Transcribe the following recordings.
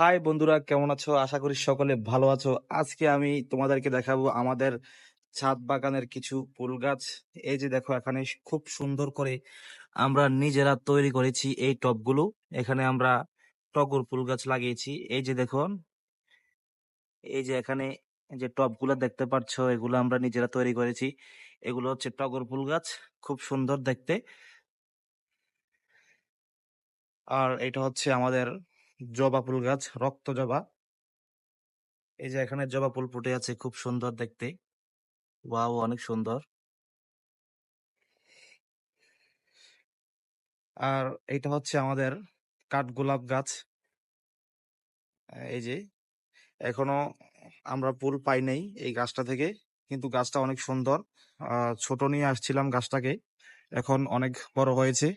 High বন্ধুরা, কেমন আছো? আশা করি সকলে ভালো আছো। আজকে আমি তোমাদেরকে দেখাবো আমাদের ছাদ বাগানের কিছু ফুল গাছ। এই যে দেখো, এখানে খুব সুন্দর করে আমরা নিজেরা তৈরি করেছি এই টবগুলো। এখানে আমরা টগর ফুল গাছ লাগিয়েছি। এই যে দেখুন, এই যে এখানে যে টবগুলো দেখতে পাচ্ছ, এগুলো আমরা নিজেরা তৈরি করেছি। এগুলো হচ্ছে টগর ফুল গাছ, খুব সুন্দর দেখতে। আর এটা হচ্ছে আমাদের জবা ফুল গাছ, রক্ত জবা। এই যে এখানে জবা ফুল ফুটে আছে, খুব সুন্দর দেখতে। ওয়াও, অনেক সুন্দর। আর এটা হচ্ছে আমাদের কাঠগোলাপ গাছ। এই যে, এখনও আমরা ফুল পাই নাই এই গাছটা থেকে, কিন্তু গাছটা অনেক সুন্দর। ছোট নিয়ে আসছিলাম গাছটাকে, এখন অনেক বড় হয়েছে।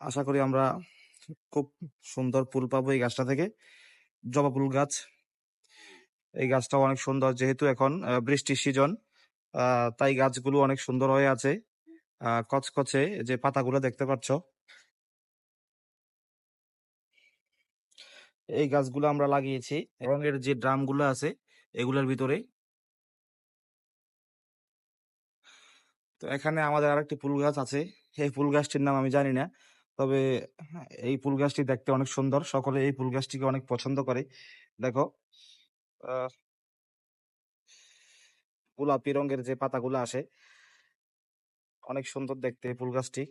আশা করি আমরা খুব সুন্দর ফুল পাবো এই গাছটা থেকে। জবা ফুল গাছ। এই গাছটা অনেক সুন্দর যেহেতু এখন বৃষ্টির সিজন তাই গাছগুলো অনেক সুন্দর হয়ে আছে। কচকচে যে পাতাগুলো দেখতে পাচ্ছ। এই গাছগুলো আমরা লাগিয়েছি। রঙের যে ড্রামগুলো আছে, এগুলোর ভিতরে। তো এখানে আমাদের আরেকটি ফুল গাছ আছে। সেই ফুল গাছটির নাম আমি জানি না। তবে হ্যাঁ, এই ফুল গাছটি দেখতে অনেক সুন্দর। সকলে এই ফুল গাছটিকে অনেক পছন্দ করে। দেখো গোলাপি রঙের যে পাতাগুলো আসে অনেক সুন্দর দেখতে ফুল গাছটি।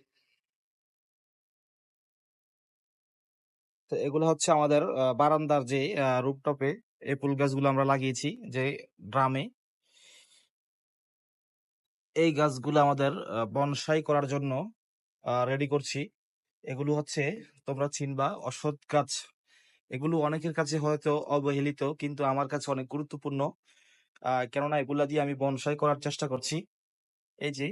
তো এগুলো হচ্ছে আমাদের বারান্দার যে রুপটপে এই ফুল গাছগুলো আমরা লাগিয়েছি যে ড্রামে। এই গাছগুলো আমাদের বনসাই করার জন্য রেডি করছি। এগুলো হচ্ছে তোমরা চিনবা, অসৎ কাজ। এগুলো অনেকের কাছে হয়তো অবহেলিত, কিন্তু আমার কাছে অনেক গুরুত্বপূর্ণ। কেননা এগুলা দিয়ে আমি বনসাই করার চেষ্টা করছি। এই যে,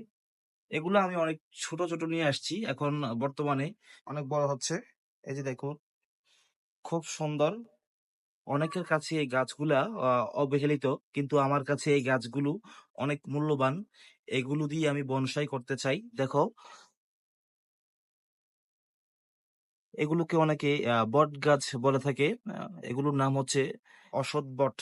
এগুলো আমি অনেক ছোট ছোট নিয়ে আসছি এখন বর্তমানে। অনেক বড় হচ্ছে। এই যে দেখো, খুব সুন্দর। অনেকের কাছে এই গাছগুলা অবহেলিত, কিন্তু আমার কাছে এই গাছগুলো অনেক মূল্যবান। এগুলো দিয়ে আমি বনসাই করতে চাই। দেখো এগুলোকে অনেকে বট গাছ বলে থাকে। এগুলোর নাম হচ্ছে অসৎ বট।